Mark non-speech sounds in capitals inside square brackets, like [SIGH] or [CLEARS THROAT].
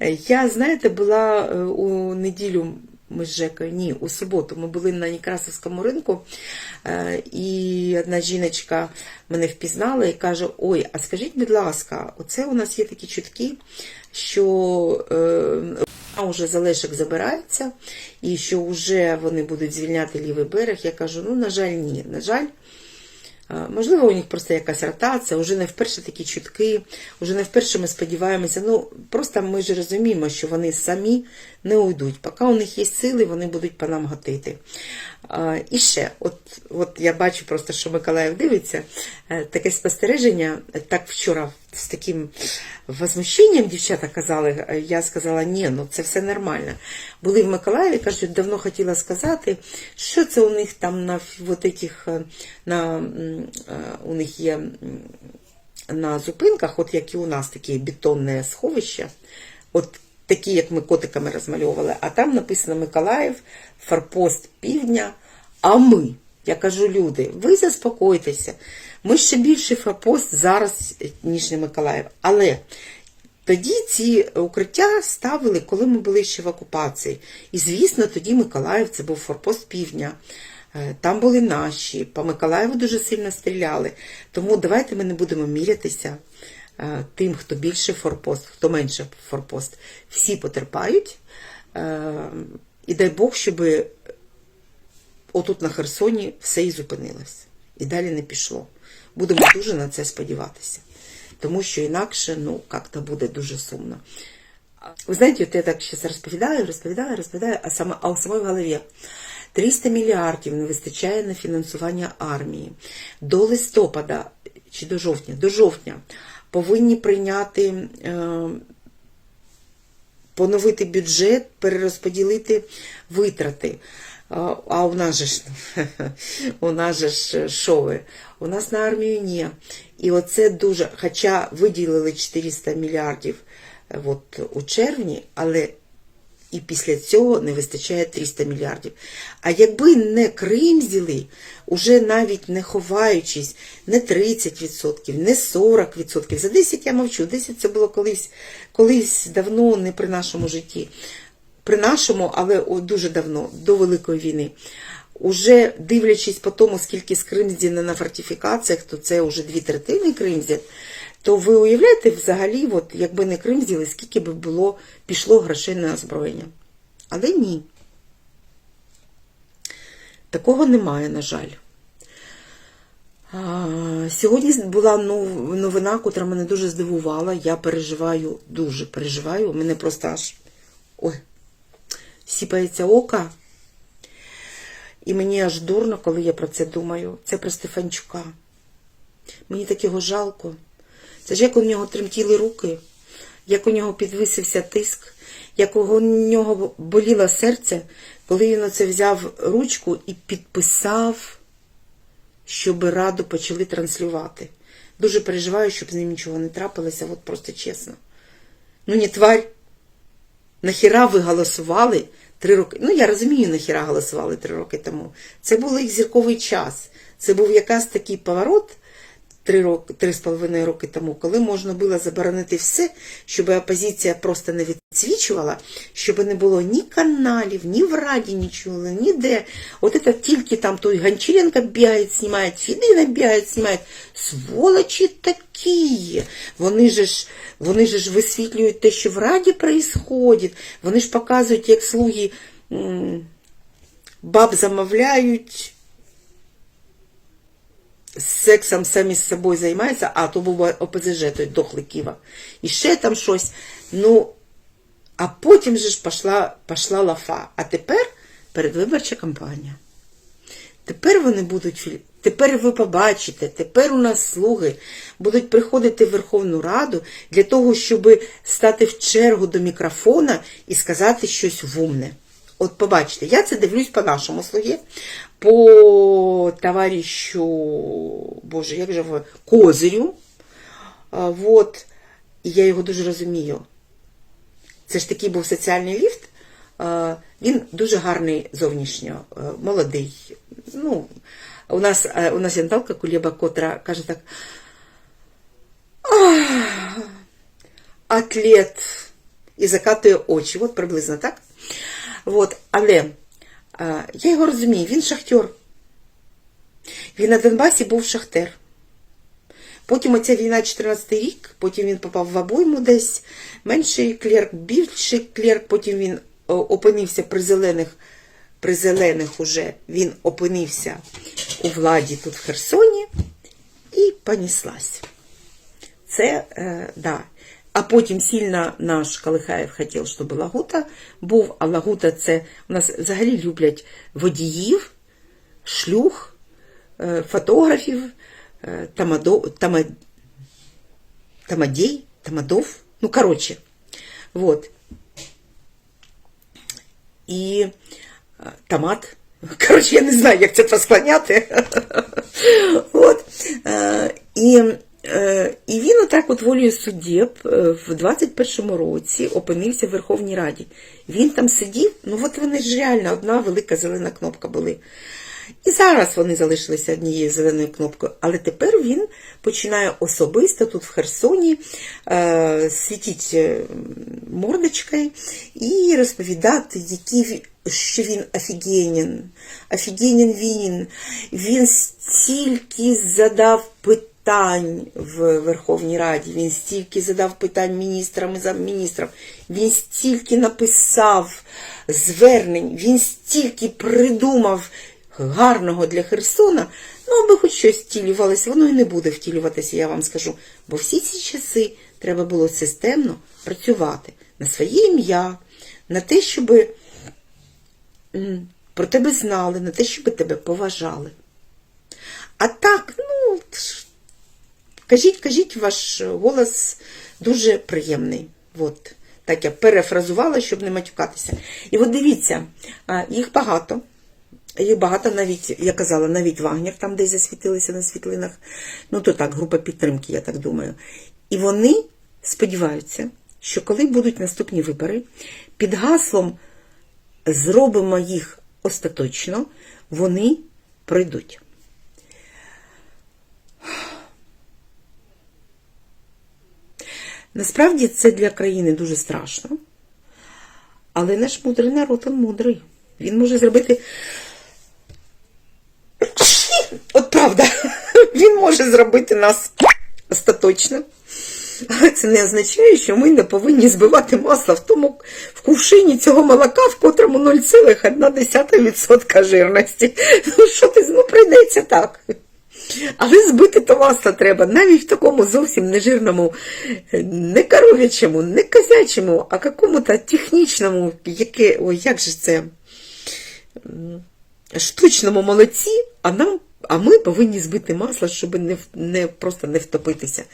Я, знаєте, була е, у неділю. Ми з Жекою, ні, у суботу ми були на Некрасовському ринку, е, і одна жіночка мене впізнала і каже: Ой, а скажіть, будь ласка, оце у нас є такі чутки, що е, вже залишок забирається, і що вже вони будуть звільняти лівий берег. Я кажу, ну, на жаль, ні. На жаль, Можливо, у них просто якась ротація, вже не вперше такі чутки, вже не вперше ми сподіваємося. Ну, просто ми ж розуміємо, що вони самі не уйдуть. Поки у них є сили, вони будуть по нам гатити. І ще, от, от я бачу просто, що Миколаїв дивиться, е, таке спостереження, так вчора з таким возмущенням дівчата казали, е, я сказала, ні, ну це все нормально. Були в Миколаєві, кажуть, давно хотіла сказати, що це у них там на вот этих, е, на, е, у них є на зупинках, от як і у нас таке бетонне сховище, от такі, як ми котиками розмальовували, а там написано Миколаїв, форпост півдня, а ми. Я кажу, люди, ви заспокойтеся. Ми ще більший форпост зараз, ніж не Миколаїв. Але тоді ці укриття ставили, коли ми були ще в окупації. І, звісно, тоді Миколаїв це був форпост півдня. Е, Там були наші, по Миколаєву дуже сильно стріляли. Тому давайте ми не будемо мірятися е, тим, хто більше форпост, хто менше форпост. Всі потерпають. Е, І дай Бог, щоб отут на Херсоні все і зупинилось. І далі не пішло. Будемо дуже на це сподіватися. Тому що інакше, ну, як-то буде дуже сумно. Ви знаєте, от я так ще розповідаю, розповідаю, розповідаю, а саме а у самій голові 300 мільярдів не вистачає на фінансування армії. До листопада чи до жовтня, до жовтня повинні прийняти. Е, поновити бюджет, перерозподілити витрати. А у нас же ж [LAUGHS] у нас же ж шови. У нас на армію ні. І оце дуже, хоча виділили 400 мільярдів е, от, у червні, але і після цього не вистачає 300 мільярдів. А якби не Крим взяли, уже навіть не ховаючись, не 30%, не 40%, за 10 я мовчу, 10 це було колись, колись давно, не при нашому житті. При нашому, але дуже давно, до Великої війни. Уже дивлячись по тому, скільки з Кримзіна на фортифікаціях, то це вже дві третини Кримзін, то ви уявляєте взагалі, от, якби не Крим взяли, скільки б було, пішло грошей на озброєння. Але ні. Такого немає, на жаль. Сьогодні була новина, котра мене дуже здивувала. Я переживаю, дуже переживаю. Мене просто аж ой, сіпається ока. І мені аж дурно, коли я про це думаю. Це про Стефанчука. Мені так його жалко. Це ж як у нього тремтіли руки, як у нього підвисився тиск, як у нього боліло серце, коли він оце взяв ручку і підписав, щоб раду почали транслювати. Дуже переживаю, щоб з ним нічого не трапилося, от просто чесно. Ну, не тварь. Нахіра ви голосували три роки. Ну, я розумію, нахіра голосували три роки тому. Це був їх зірковий час. Це був якась такий поворот три роки, три з половиною роки тому, коли можна було заборонити все, щоб опозиція просто не відсвічувала, щоб не було ні каналів, ні в Раді нічого, ніде. От це тільки там той Гончаренко бігає, знімає, Фідина бігає, знімає. Сволочі такі. Вони же ж, вони же ж висвітлюють те, що в Раді происходит. Вони ж показують, як слуги баб замовляють сексом самі з собою займаються, а то був ОПЗЖ, той дохлий Ківа. І ще там щось. Ну, а потім же ж пішла, пішла лафа. А тепер передвиборча кампанія. Тепер вони будуть, тепер ви побачите, тепер у нас слуги будуть приходити в Верховну Раду для того, щоб стати в чергу до мікрофона і сказати щось вумне. От побачите, я це дивлюсь по нашому слугі, по товаришу, Боже, як же ви, Козирю. А, Вот, і я його дуже розумію. Це ж такий був соціальний ліфт. Він дуже гарний зовнішньо, молодий. Ну, у нас, у нас є Кулєба, котра каже так. Атлет, і закатує очі. От приблизно так. От, але е, я його розумію, він шахтер. Він на Донбасі був шахтер. Потім оця війна 14 рік, потім він попав в обойму десь, менший клерк, більший клерк, потім він о, опинився при зелених, при зелених уже він опинився у владі тут в Херсоні і поніслась. Це, е, да. А потім сильно наш Калихаєв хотів, щоб Лагута був, а Лагута це у нас взагалі люблять водіїв, шлюх, е, фотографів, е, тамадо, тама, тамадей, тамадов, ну, короче, вот. І е, томат. Коротше, я не знаю, як це посклоняти. [LAUGHS] От. І він волею суддєб е, в 21-му році опинився в Верховній Раді. Він там сидів, ну от вони ж реально одна велика зелена кнопка були. І зараз вони залишилися однією зеленою кнопкою, але тепер він починає особисто тут в Херсоні е, світіть е, мордочкою і розповідати, які, що він офігенен. Офігенен він. Він стільки задав питань в Верховній Раді, він стільки задав питань міністрам і замміністрам, він стільки написав звернень, він стільки придумав гарного для Херсона, ну, аби хоч щось втілювалося, воно і не буде втілюватися, я вам скажу. Бо всі ці часи треба було системно працювати на своє ім'я, на те, щоб про тебе знали, на те, щоб тебе поважали. А так, ну, кажіть, кажіть, ваш голос дуже приємний. От. Так я перефразувала, щоб не матюкатися. І от дивіться, їх багато. Їх багато навіть, я казала, навіть Вагнер там десь засвітилися на світлинах. Ну, то так, група підтримки, я так думаю. І вони сподіваються, що коли будуть наступні вибори, під гаслом зробимо їх остаточно, вони пройдуть. Насправді це для країни дуже страшно. Але наш мудрий народ, він мудрий. Він може зробити. [CLEARS THROAT] От правда, [LAUGHS] він може зробити нас остаточно. Але це не означає, що ми не повинні збивати масло в тому в кувшині цього молока, в котрому 0,1% жирності. [LAUGHS] Ну що ти ну, прийдеться так. Але збити то масло треба навіть в такому зовсім нежирному, не коров'ячому, не козячому, а какому-то технічному, яке, ой, як же це, штучному молоці, а нам, а ми повинні збити масло, щоб не, не просто не втопитися.